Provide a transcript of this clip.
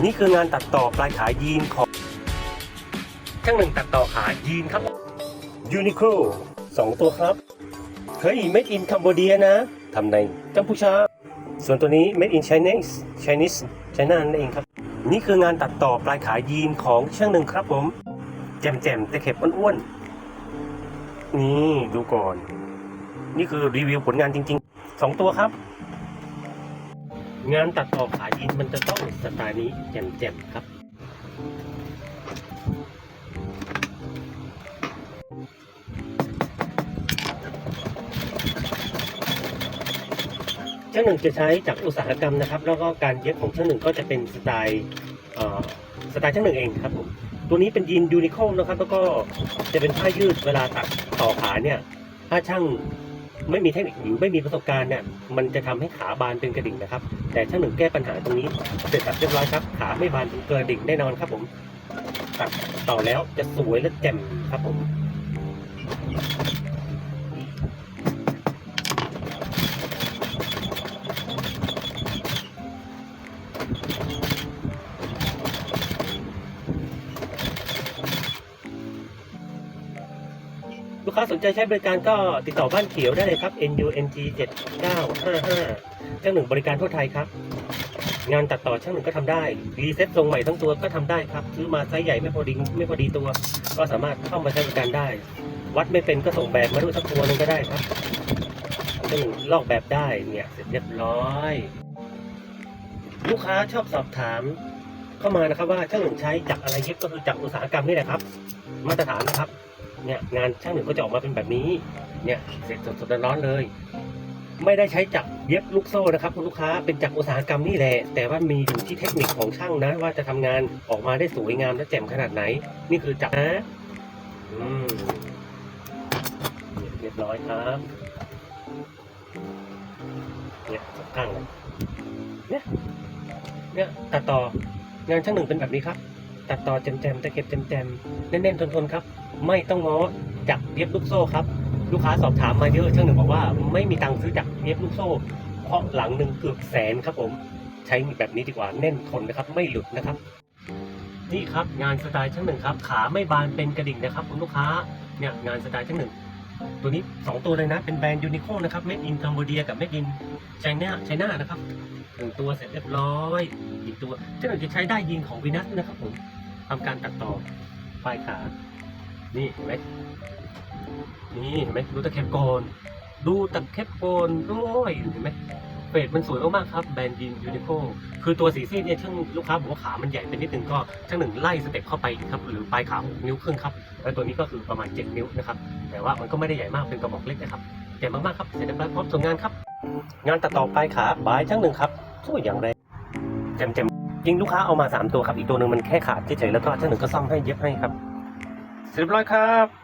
นี่คืองานตัดต่อปลายขายีนของช่างหนึ่งตัดต่อขายีนครับยูนิโคลสองตัวครับ เฮ้ย made in Cambodia นะทำในกัมพูชา ส่วนตัวนี้ made in Chinese Chinese China นั่นเองครับ นี่คืองานตัดต่อปลายขายีนของช่างหนึ่งครับผม แจ่มๆแต่เข็บอ้วนๆ นี่ดูก่อน นี่คือรีวิวผลงานจริงๆสองตัวครับ งานตัดต่อขายีนมันจะต้องสไตล์นี้แจ่มๆครับช่างหนึ่งจะใช้จากอุตสาหกรรมนะครับ แล้วก็การเย็บของช่างหนึ่งก็จะเป็นสไตล์สไตล์ช่างหนึ่งเองครับผมตัวนี้เป็นยีนยูนิโคลนะครับ แล้วก็จะเป็นผ้ายืดเวลาตัดต่อขาเนี่ย ถ้าช่าง ไม่มีเทคนิคหรือไม่มีประสบการณ์เนี่ยมันจะทำให้ขาบานเป็นกระดิ่งนะครับ แต่ช่างหนึ่งแก้ปัญหาตรงนี้เสร็จสับเรียบร้อยครับขาไม่บานเป็นกระดิ่งแน่นอนครับผมตัดต่อแล้วจะสวยและแจ่มครับผม กค้าสนใจใช้บริการก็ติดต่อบ้านเขียวได้เลยครับ NUNG 7955ช่างหนึ่งบริการทั่วไทยครับ งานตัดต่อช่างหนึ่งก็ทำได้ รีเซ็ตทรงใหม่ทั้งตัวก็ทำได้ครับ ซื้อมาไซส์ใหญ่ไม่พอดีไม่พอดีตัว ก็สามารถเข้ามาใช้บริการได้ วัดไม่เป็นก็ส่งแบบมาด้วยสักตัวนึงก็ได้ครับช่างหนึ่งลอกแบบได้เนี่ยเสร็จเรียบร้อย ลูกค้าชอบสอบถามเข้ามานะครับว่าช่างหนึ่งใช้จักรอะไรเย็บก็คือจักรอุตสาหกรรมนี่แหละครับ มาตรฐานนะครับ เนี่ยงานช่างหนึ่งก็จะออกมาเป็นแบบนี้ เนี่ยเสร็จสดๆร้อนๆเลย ไม่ได้ใช้จักรเย็บลูกโซ่นะครับคุณลูกค้าเป็นจักรอุตสาหกรรมนี่แหละ แต่ว่ามีอยู่ที่เทคนิคของช่างนะ ว่าจะทำงานออกมาได้สวยงามและแจ่มขนาดไหน นี่คือจักรนะอืมเรียบร้อยครับเนี่ยสองข้างเลยเนี่ยเนี่ยตัดต่องานช่างหนึ่งเป็นแบบนี้ครับ ตัดต่อแจมๆตะเข็บแจมๆแน่นๆทนๆครับ ไม่ต้องง้อจักรเย็บลูกโซ่ครับ ลูกค้าสอบถามมาเยอะช่างหนึ่งบอกว่าไม่มีตังค์ซื้อจักรเย็บลูกโซ่ เพราะหลังหนึ่งเกือบแสนครับผม ใช้แบบนี้ดีกว่าแน่นทนนะครับ ไม่หลุดนะครับ นี่ครับงานสไตล์ช่างหนึ่งครับ ขาไม่บานเป็นกระดิ่งนะครับคุณลูกค้าเนี่ยงานสไตล์ช่างหนึ่ง ตัวนี้สองตัวเลยนะ เป็นแบรนด์ยูนิโคนะครับเม็ดอินคัมโบเดียกับเม็ดอินไชน่าไชน่านะครับหนึ่งตัวเสร็จเรียบร้อยอีกตัวช่างหนึ่งจะใช้ได้ยิงของวีนัสนะครับผมทำการตัดต่อปลายขา นี่เห็นไหมนี่เห็นไหมดูตะเข็บโกนดูตะเข็บโกนด้วยเห็นไหม เฟดมันสวยมากๆครับแบรนด์ยินยูนิโคคือตัวสีซีดเนี่ยช่างลูกค้าบอกว่าขามันใหญ่ไปนิดนึงก็ช่างหนึ่งไล่สเต็ปเข้าไปครับหรือปลายขาหกนิ้วครึ่งครับแล้วตัวนี้ก็คือประมาณ 7 นิ้วนะครับแต่ว่ามันก็ไม่ได้ใหญ่มากเป็นกระบอกเล็กนะครับแจ่มากๆครับเสร็จเรียบร้อยพร้อมส่งงานครับ งานตัดต่อปลายขาบายช่างหนึ่งครับสวยอย่างไรแจ่มๆจริงลูกค้าเอามาสามตัวครับอีกตัวหนึ่งมันแค่ขาดเฉยๆแล้วก็ช่างหนึ่งก็ซ่อมให้เย็บให้ครับเสร็จเรียบร้อยครับ